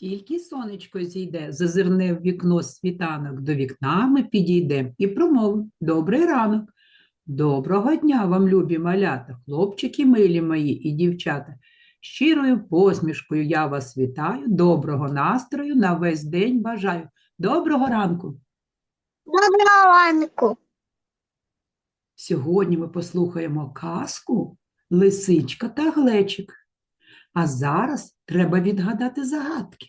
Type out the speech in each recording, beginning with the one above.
Тільки сонечко зійде, зазирне в вікно світанок, до вікна ми підійдемо і промовимо «Добрий ранок». Доброго дня вам, любі малята, хлопчики милі мої і дівчата. Щирою посмішкою я вас вітаю, доброго настрою на весь день бажаю. Доброго ранку! Доброго ранку. Сьогодні ми послухаємо казку Лисичка та Глечик. А зараз треба відгадати загадки.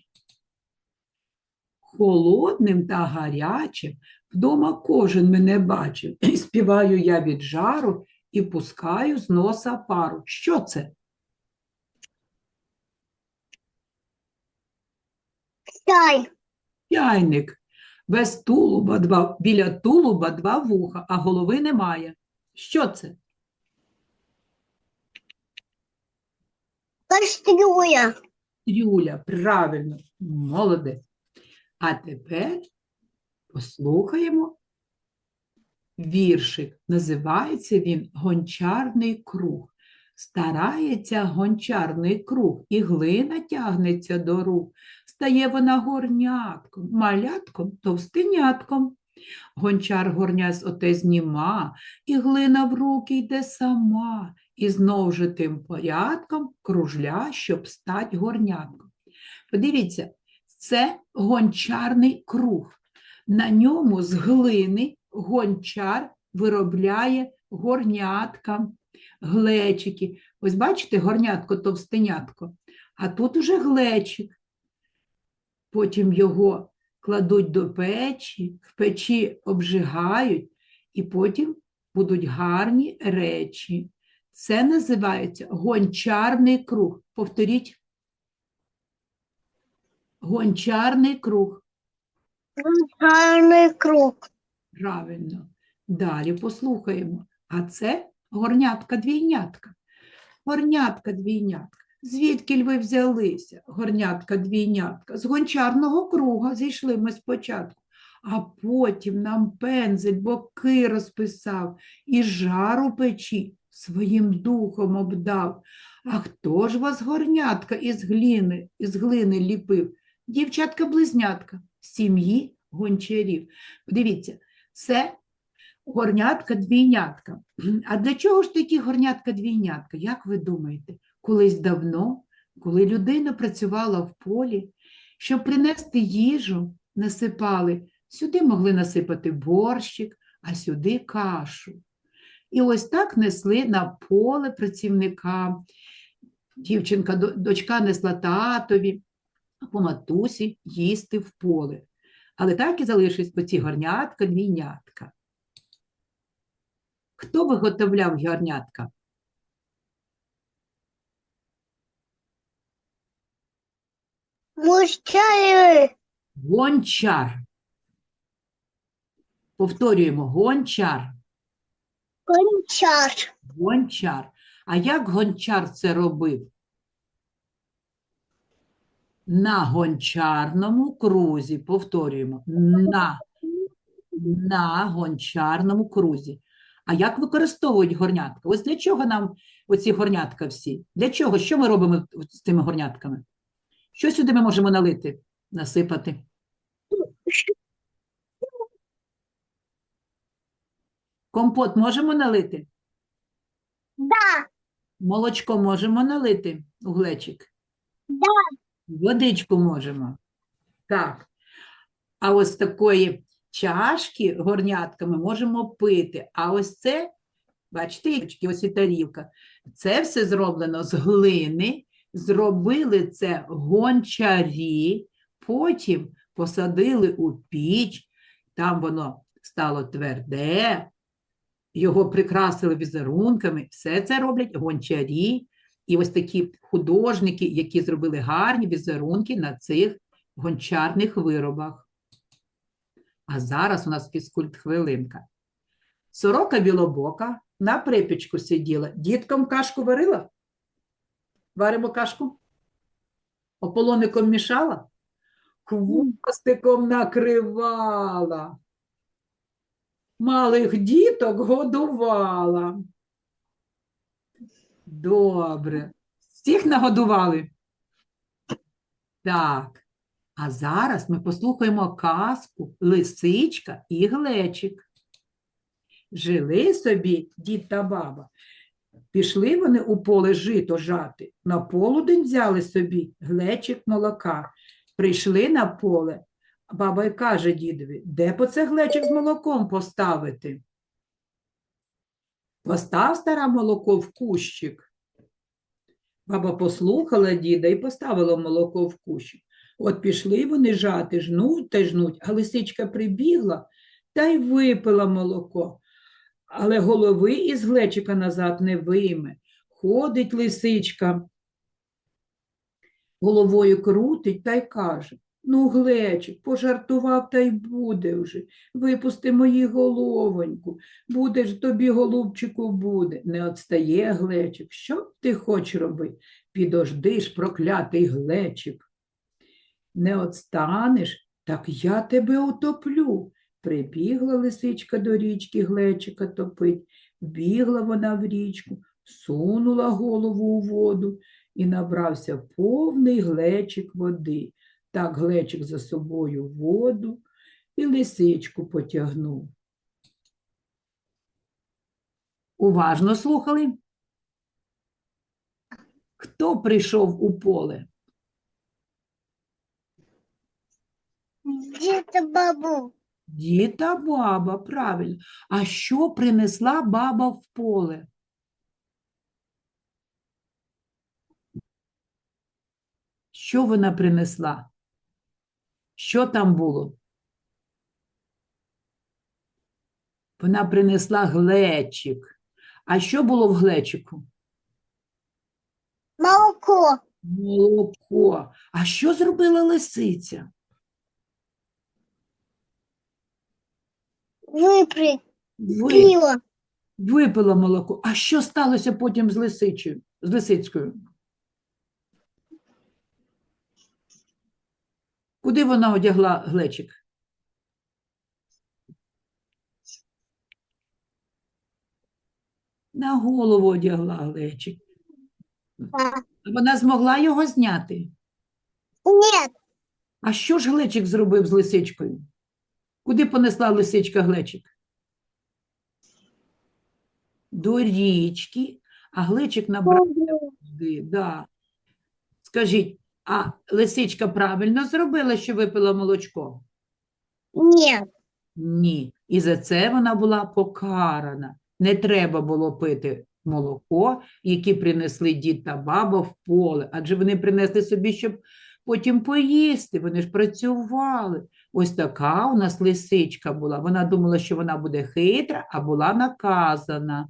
Холодним та гарячим вдома кожен мене бачив. І співаю я від жару і пускаю з носа пару. Що це? Чай. Чайник. Без тулуба два, біля тулуба два вуха, а голови немає. Що це? Кастрюля. Юля, правильно, молодець. А тепер послухаємо віршик. Називається він Гончарний круг. Старається гончарний круг, і глина тягнеться до рук. Стає вона горнятком, малятком, товстенятком. Гончар горня з оте зніма, і глина в руки йде сама, і знов же тим порядком кружля, щоб стать горнятком. Подивіться, це гончарний круг. На ньому з глини гончар виробляє горнятка, глечики. Ось бачите, горнятко товстенятко, а тут уже глечик. Потім його кладуть до печі, в печі обжигають, і потім будуть гарні речі. Це називається гончарний круг. Повторіть. Гончарний круг. Гончарний круг. Правильно. Далі послухаємо. А це горнятка-двійнятка. Горнятка-двійнятка. Звідки ви взялися, горнятка-двійнятка? З гончарного круга зійшли ми спочатку, а потім нам пензель боки розписав і жару печі своїм духом обдав. А хто ж вас горнятка із глини, із глини ліпив? Дівчатка-близнятка сім'ї гончарів. Подивіться, це горнятка-двійнятка. А для чого ж такі горнятка-двійнятка? Як ви думаєте? Колись давно, коли людина працювала в полі, щоб принести їжу, насипали, сюди могли насипати борщик, а сюди кашу. І ось так несли на поле працівникам. Дівчинка, дочка несла татові, по матусі їсти в поле. Але так і залишились оці горнятка, двійнятка. Хто виготовляв горнятка? Мужчини. Гончар. Повторюємо, гончар. Гончар. Гончар. А як гончар це робив? На гончарному крузі. Повторюємо. На, на гончарному крузі. А як використовують горнятка? Ось для чого нам оці горнятка всі? Для чого? Що ми робимо з цими горнятками? Що сюди ми можемо налити, насипати? Компот можемо налити? Да. Молочко можемо налити у глечик? Да. Водичку можемо. Так. А ось такої чашки горнятками можемо пити. А ось це, бачите, ось і тарілка. Це все зроблено з глини. Зробили це гончарі, потім посадили у піч, там воно стало тверде, його прикрасили візерунками. Все це роблять гончарі. І ось такі художники, які зробили гарні візерунки на цих гончарних виробах. А зараз у нас фізкульт-хвилинка. Сорока білобока на припічку сиділа. Діткам кашку варила? Варимо кашку? Ополоником мішала? Хвостиком накривала. Малих діток годувала. Добре. Всіх нагодували? Так. А зараз ми послухаємо казку Лисичка і Глечик. Жили собі дід та баба. Пішли вони у поле жито жати. На полудень взяли собі глечик молока. Прийшли на поле. Баба й каже дідові, де по це глечик з молоком поставити? Постав стара молоко в кущик. Баба послухала діда і поставила молоко в кущик. От пішли вони жати, жнуть та жнуть, а лисичка прибігла та й випила молоко. Але голови із глечика назад не вийме. Ходить лисичка, головою крутить та й каже: Ну, глечик, пожартував та й буде вже. Випусти мою головоньку. Буде ж тобі, голубчику, буде. Не отстає глечик. Що ти хоч роби? Підожди ж, проклятий глечик. Не отстанеш, так я тебе утоплю. Прибігла лисичка до річки глечика топить, вбігла вона в річку, сунула голову у воду і набрався повний глечик води. Так глечик за собою воду і лисичку потягнув. Уважно слухали? Хто прийшов у поле? Діти бабу. Дід та баба, правильно. А що принесла баба в поле? Що вона принесла? Що там було? Вона принесла глечик. А що було в глечику? Молоко. Молоко. А що зробила лисиця? Випри. Ви... Пиво. Випила молоко. А що сталося потім з лисичею, з лисицькою? Куди вона одягла глечик? На голову одягла глечик. Вона змогла його зняти. Нет. А що ж глечик зробив з лисичкою? Куди понесла лисичка глечик? До річки, а глечик набрав води. Да. Скажіть, а лисичка правильно зробила, що випила молочко? Нет. Ні. І за це вона була покарана. Не треба було пити молоко, яке принесли дід та баба в поле, адже вони принесли собі, щоб потім поїсти. Вони ж працювали. Ось така у нас лисичка була. Вона думала, що вона буде хитра, а була наказана.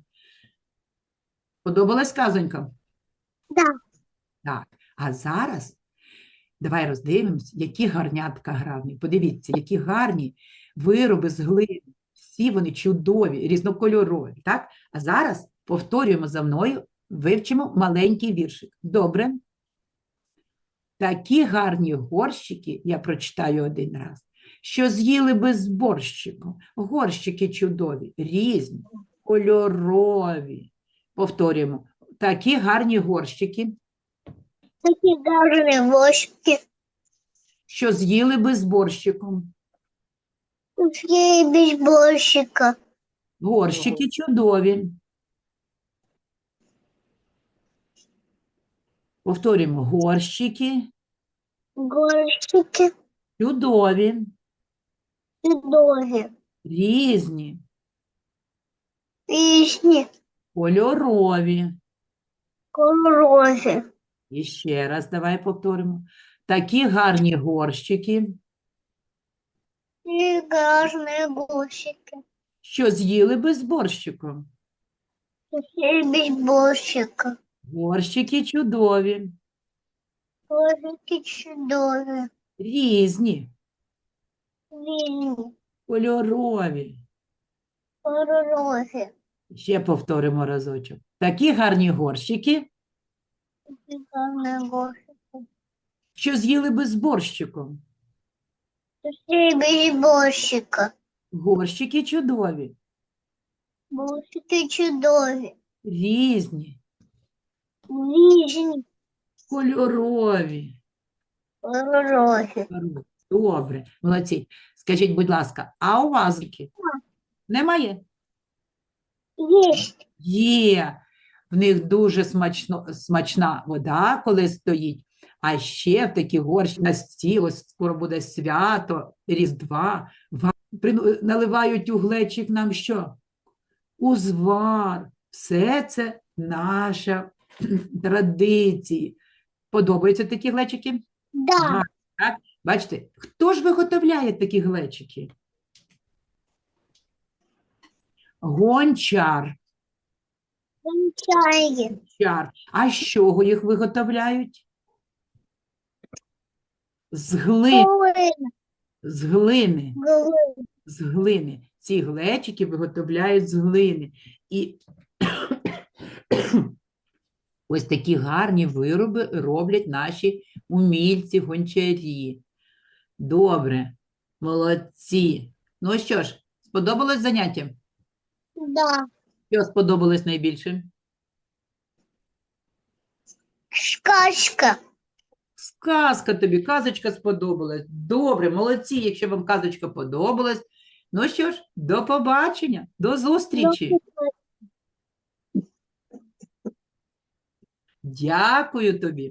Подобалась казонька? Да. Так. А зараз давай роздивимось, які гарнятка гарні. Подивіться, які гарні вироби з глини. Всі вони чудові, різнокольорові. Так? А зараз повторюємо за мною, вивчимо маленький віршик. Добре? Такі гарні горщики, я прочитаю один раз, що з'їли би з борщиком. Горщики чудові, різні, кольорові. Повторюємо. Такі гарні горщики, Такі гарні вошки. що з'їли би з борщиком. Є без борщика. Горщики чудові. Повторюємо. Горщики Горщики чудові, чудові. різні, Пісні кольорові. кольорові. І ще раз давай повторимо. Такі гарні горщики, І гарні горщики. що з'їли би з борщиком. Є без борщика. Горщики чудові, Горщики чудові. різні, Вільні. кольорові. Кольорові. Ще повторимо разочок. Такі гарні горщики. Що з'їли би з борщиком. Є без борщика. Горщики чудові, Борщики чудові. різні, Різні. кольорові. Хороший. Добре, молодці. Скажіть, будь ласка, а у вас які? Немає? Есть. Є. В них дуже смачно, смачна вода, коли стоїть. А ще в такі горщі на стіл, ось скоро буде свято, Різдва. Наливають у глечик нам що? Узвар. Все це наша традиції. Подобаються такі глечики? Да. Ага, так? Бачите, хто ж виготовляє такі глечики? Гончар. Чай. Гончар. А з чого їх виготовляють? З глини. З глини. З глини. Ці глечики виготовляють з глини. І ось такі гарні вироби роблять наші умільці, гончарі. Добре, молодці. Ну що ж, сподобалось заняття? Да. Що сподобалось найбільше? Сказка. Сказка тобі, казочка сподобалась. Добре, молодці, якщо вам казочка подобалась. Ну що ж, до побачення, до зустрічі. Дякую тобі.